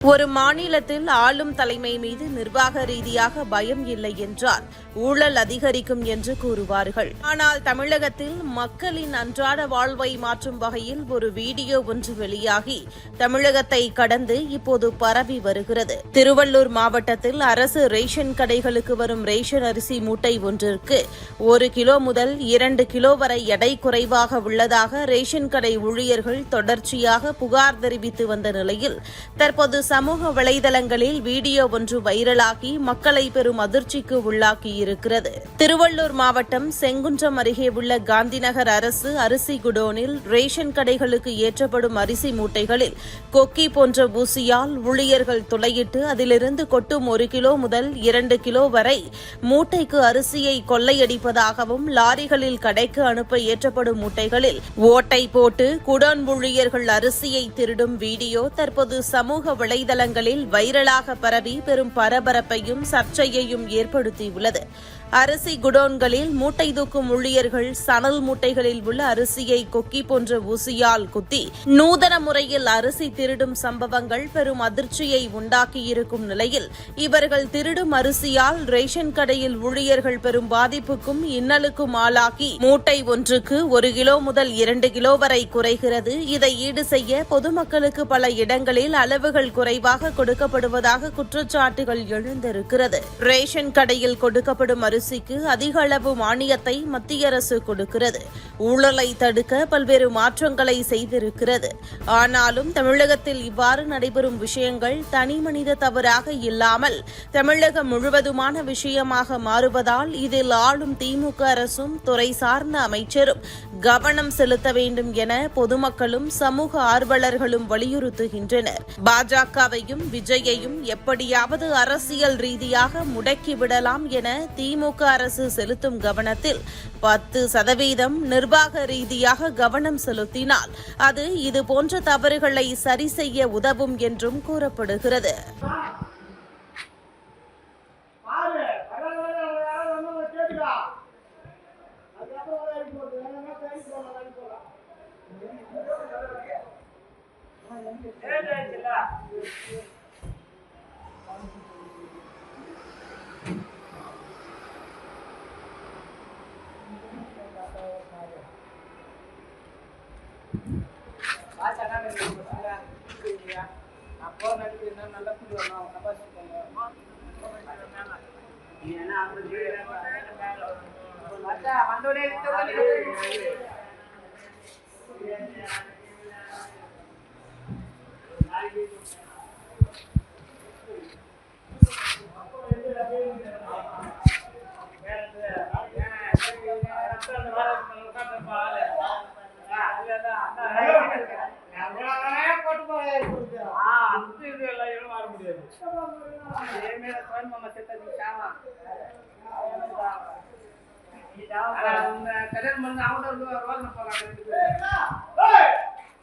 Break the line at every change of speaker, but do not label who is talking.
ஒரு மாநிலத்தில் ஆளும் தலைமை மீது நிர்வாக ரீதியாக பயம் இல்லை என்றால் ஊழல் அதிகரிக்கும் என்று கூறுவார்கள். ஆனால் தமிழகத்தில் மக்களின் அன்றாட வாழ்வை மாற்றும் வகையில் ஒரு வீடியோ ஒன்று வெளியாகி தமிழகத்தை கடந்து இப்போது பரவி வருகிறது. திருவள்ளூர் மாவட்டத்தில் அரசு ரேஷன் கடைகளுக்கு வரும் ரேஷன் அரிசி மூட்டை ஒன்றிற்கு ஒரு கிலோ முதல் இரண்டு கிலோ வரை எடை குறைவாக உள்ளதாக ரேஷன் கடை ஊழியர்கள் தொடர்ச்சியாக புகார் தெரிவித்து வந்த நிலையில் தற்போது சமூக வலைதளங்களில் வீடியோ ஒன்று வைரலாகி மக்களை பெரும் அதிர்ச்சிக்கு உள்ளாக்கியிருக்கிறது. திருவள்ளூர் மாவட்டம் செங்குன்றம் அருகே உள்ள காந்திநகர் அரசு அரிசி குடோனில் ரேஷன் கடைகளுக்கு ஏற்றப்படும் அரிசி மூட்டைகளில் கொக்கி போன்ற ஊசியால் ஊழியர்கள் துளையிட்டு அதிலிருந்து கொட்டும் ஒரு கிலோ முதல் இரண்டு கிலோ வரை மூட்டைக்கு அரிசியை கொள்ளையடிப்பதாகவும் லாரிகளில் கடைக்கு அனுப்ப ஏற்றப்படும் மூட்டைகளில் ஓட்டை போட்டு குடோன் ஊழியர்கள் அரிசியை திருடும் வீடியோ தற்போது சமூக வலை வலைதளங்களில் வைரலாக பரவி பெரும் பரபரப்பையும் சர்ச்சையையும் ஏற்படுத்தியுள்ளது. அரிசி குடோன்களில் மூட்டை தூக்கும் ஊழியர்கள் சணல் மூட்டைகளில் உள்ள அரிசியை கொக்கி போன்ற ஊசியால் குத்தி நூதன முறையில் அரிசி திருடும் சம்பவங்கள் பெரும் அதிர்ச்சியை உண்டாக்கியிருக்கும் நிலையில் இவர்கள் திருடும் அரிசியால் ரேஷன் கடையில் ஊழியர்கள் பெரும் பாதிப்புக்கும் இன்னலுக்கும் ஆளாகி மூட்டை ஒன்றுக்கு ஒரு கிலோ முதல் இரண்டு கிலோ வரை குறைகிறது. இதை ஈடு செய்ய பொதுமக்களுக்கு பல இடங்களில் அளவுகள் குறை குறைவாக கொடுக்கப்படுவதாக குற்றச்சாட்டுகள் எழுந்திருக்கிறது. ரேஷன் கடையில் கொடுக்கப்படும் அரிசிக்கு அதிக அளவு மானியத்தை மத்திய அரசு கொடுக்கிறது. ஊழலை தடுக்க பல்வேறு மாற்றங்களை செய்திருக்கிறது. ஆனாலும் தமிழகத்தில் இவ்வாறு நடைபெறும் விஷயங்கள் தனி மனித தவறாக இல்லாமல் தமிழகம் முழுவதுமான விஷயமாக மாறுவதால் இதில் ஆளும் திமுக அரசும் துறை சார்ந்த அமைச்சரும் கவனம் செலுத்த வேண்டும் என பொதுமக்களும் சமூக ஆர்வலர்களும் வலியுறுத்துகின்றனர். பாஜக திமுகவையும் விஜயையும் எப்படியாவது அரசியல் ரீதியாக முடக்கிவிடலாம் என திமுக அரசு செலுத்தும் கவனத்தில் பத்து சதவீதம் நிர்வாக ரீதியாக கவனம் செலுத்தினால் அது இதுபோன்ற தவறுகளை சரி செய்ய உதவும் என்றும் கூறப்படுகிறது.
Mata, mandulin apa? கல்யாணம் பண்ணி அவங்க ரோஜனை போறாங்க